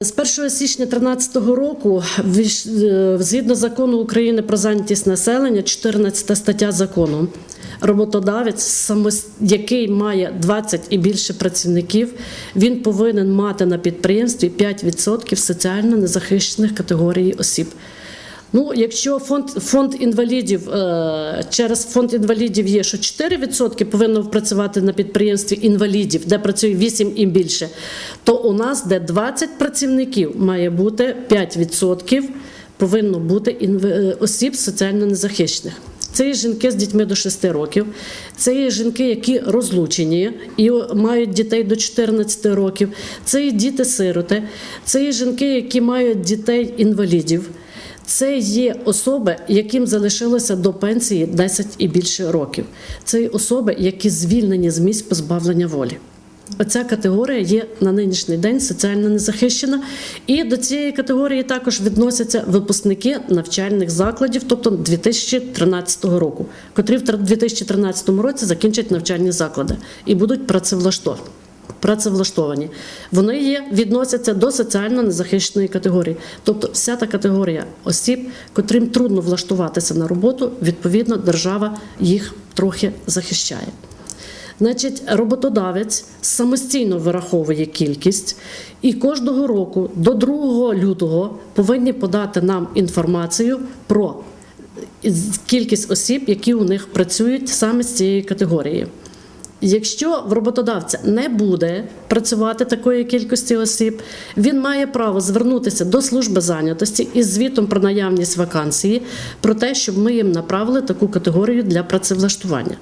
З 1 січня 2013 року, е, згідно закону України про зайнятість населення, 14 стаття закону, роботодавець, який має 20 і більше працівників, він повинен мати на підприємстві 5% соціально незахищених категорій осіб. Ну, якщо фонд, фонд інвалідів е, через фонд інвалідів є, що 4% повинно працювати на підприємстві інвалідів, де працює 8 і більше, то у нас, де 20 працівників, має бути 5% повинно бути е, осіб соціально незахищених. Це є жінки з дітьми до 6 років, це є жінки, які розлучені і мають дітей до 14 років, це є діти-сироти, це є жінки, які мають дітей-інвалідів. Це є особи, яким залишилося до пенсії 10 і більше років. Це є особи, які звільнені з місць позбавлення волі. Оця категорія є на нинішній день соціально незахищена, і до цієї категорії також відносяться випускники навчальних закладів, тобто 2013 року, котрі в 2013 році закінчать навчальні заклади і будуть працевлаштовані. Працевлаштовані. Вони є, відносяться до соціально незахищеної категорії. Тобто вся та категорія осіб, котрим трудно влаштуватися на роботу, відповідно, держава їх трохи захищає. Значить, роботодавець самостійно вираховує кількість, і кожного року до 2 лютого повинні подати нам інформацію про кількість осіб, які у них працюють саме з цієї категорії. Якщо в роботодавця не буде працювати такої кількості осіб, він має право звернутися до служби зайнятості із звітом про наявність вакансії, про те, щоб ми їм направили таку категорію для працевлаштування.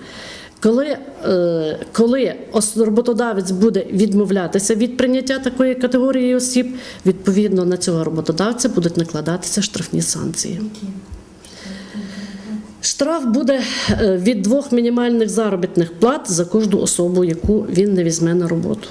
Коли, е, коли роботодавець буде відмовлятися від прийняття такої категорії осіб, відповідно на цього роботодавця будуть накладатися штрафні санкції. Штраф буде е, від двох мінімальних заробітних плат за кожну особу, яку він не візьме на роботу.